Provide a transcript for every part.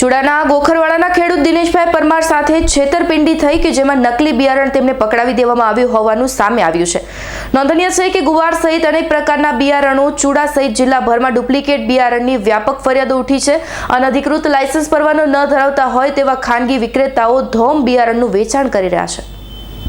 ચુડાના ગોખરવાડાના ખેડૂત દિનેશભાઈ પરમાર સાથે છેતરપિંડી થઈ કે જેમાં નકલી બિયારણ તેમને પકડાવી દેવામાં આવ્યું હોવાનું સામે આવ્યું છે. નોંધનીય છે કે ગુવાર સહિત અનેક પ્રકારના બિયારણો ચૂડા સહિત જિલ્લાભરમાં ડુપ્લિકેટ બિયારણની વ્યાપક ફરિયાદો ઉઠી છે. અનધિકૃત લાયસન્સ પરવાનો ન ધરાવતા હોય તેવા ખાનગી વિક્રેતાઓ ધોમ બિયારણનું વેચાણ કરી રહ્યા છે.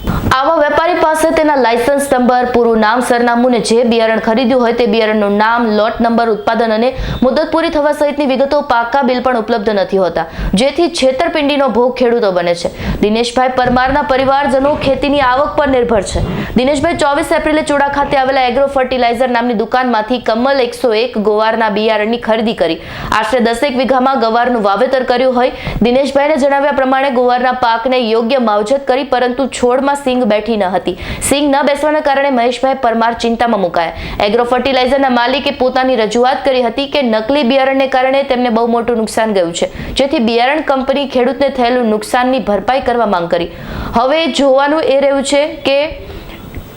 આવા વેપારી પાસે તેના લાયસન્સ નંબર પૂરું નામ, સરનામું ને જે બિયારણ ખરીદ્યું હોય તે બિયારણનું નામ લોટ નંબર ઉત્પાદન અને મુદત પૂરી થવા સહિતની વિગતો પાકા બિલ પણ ઉપલબ્ધ નથી હોતા. જેથી છેતરપિંડીનો ભોગ ખેડૂતો બને છે. દિનેશભાઈ પરમારના પરિવારજનો ખેતીની આવક પર નિર્ભર છે. દિનેશભાઈ, ચોવીસ એપ્રિલે ચુડા ખાતે આવેલા એગ્રો ફર્ટિલાઇઝર નામની દુકાનમાંથી કમલ એકસો એક ગોવારના બિયારણની ખરીદી કરી. આશરે દસેક વીઘામાં ગવારનું વાવેતર કર્યું હોય. દિનેશભાઈને જણાવ્યા પ્રમાણે ગોવારના પાકને યોગ્ય માવજત કરી, પરંતુ છોડમાં સિંગ બેઠી ન હતી. સિંગ ન બેસવાના કારણે મહેશભાઈ પરમાર ચિંતામાં મુકાયા. એગ્રો ફર્ટિલાઇઝરના માલિકે પોતાની રજૂઆત કરી હતી કે નકલી બિયારણને કારણે તેમને બહુ મોટું નુકસાન ગયું છે. જેથી બિયારણ કંપની ખેડૂતને થયેલું નુકસાનની ભરપાઈ કરવા માંગ કરી. હવે જોવાનું એ રહ્યું છે કે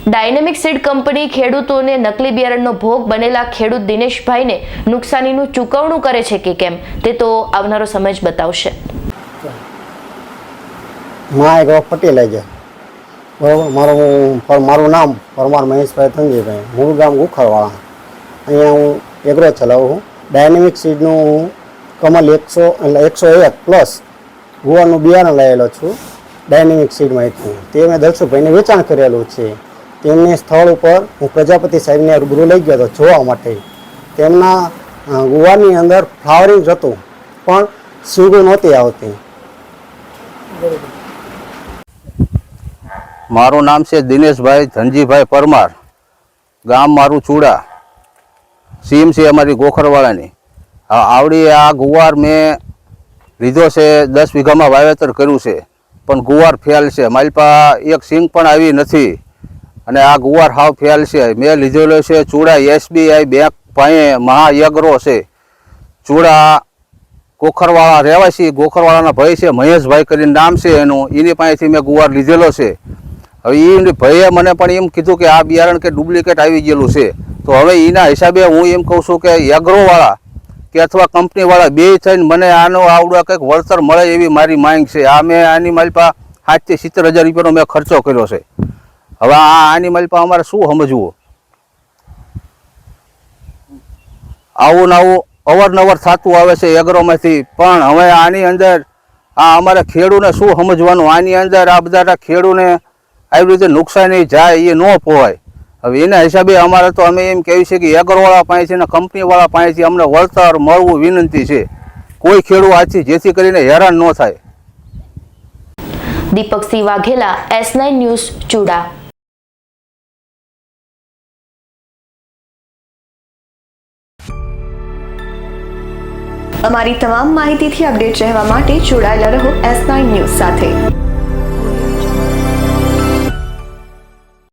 ડાયનેમિક સીડ કંપની ખેડૂતોને નકલી બિયારણનો ભોગ બનેલા ખેડૂત દિનેશભાઈને નુકસાનીનું ચૂકવણું કરે છે કે કેમ? તે તો આવનારો સમય જ બતાવશે. માય ગો ફર્ટિલાઇઝર બરાબર? મારું મારું નામ પરમાર મહેશભાઈ તંજીભાઈ મૂળ ગામ ગુખરવાળા અહીંયા હું એગ્રો ચલાવું છું. ડાયનેમિક સીડનું હું કમલ એકસો, એટલે એકસો એક પ્લસ ગુવારનું બિયારણ લાવેલો છું ડાયનેમિક સીડમાંથી તે મેં દર્શુભાઈને વેચાણ કરેલું છે. તેમને સ્થળ ઉપર હું પ્રજાપતિ સાહેબને રૂબરૂ લઈ ગયો હતો જોવા માટે. તેમના ગુવાની અંદર ફ્લાવરિંગ હતું, પણ સીડું નહોતી આવતી. મારું નામ છે દિનેશભાઈ ધનજીભાઈ પરમાર. ગામ મારું ચૂડા. સીમ છે અમારી ગોખરવાળાની. આવડી આ ગુવાર મેં લીધો છે, દસ વીઘામાં વાવેતર કર્યું છે. પણ ગુવાર ફેલ છે. મારી પાસે એક સિંગ પણ આવી નથી. અને આ ગુવાર હાવ ફેલ છે. મેં લીધેલો છે ચૂડા એસબીઆઈ બેંક પાસે મહાયગ્રો છે. ચૂડા ગોખરવાળા, રહેવાસી ગોખરવાળાના ભાઈ છે, મહેશભાઈ કરીને નામ છે એનું. એની પાસેથી મેં ગુવાર લીધેલો છે. હવે એ ભાઈએ મને પણ એમ કીધું કે આ બિયારણ કે ડુપ્લિકેટ આવી ગયેલું છે. તો હવે એના હિસાબે હું એમ કહું છું કે એગ્રોવાળા કે અથવા કંપનીવાળા બે થઈને મને આનો આવડો કંઈક વળતર મળે એવી મારી માંગ છે. આ મેં આની મારી પાસે સાતથી સિત્તેર હજાર રૂપિયાનો મેં ખર્ચો કર્યો છે. હવે આ આની મારી પાસે અમારે શું સમજવું? આવું નવું અવારનવાર થતું આવે છે એગ્રોમાંથી પણ હવે આની અંદર આ અમારે ખેડૂને શું સમજવાનું? આની અંદર આ બધા ખેડૂને આવી રીતે નુકસાની જાય એ ન પોવાય. હવે એના હિસાબે અમારે તો અમે એમ કહેવી છે કે એગરવાળા પાસેથી અને કંપનીવાળા પાસેથી અમને વળતર મળવું વિનંતી છે. કોઈ ખેડૂત આજથી જેથી કરીને હેરાન ન થાય. Deepaksinh Vaghela S nine news Chuda. અમારી તમામ માહિતીથી અપડેટ રહેવા માટે જોડાયેલા રહો એસ નાઇન ન્યૂઝ સાથે.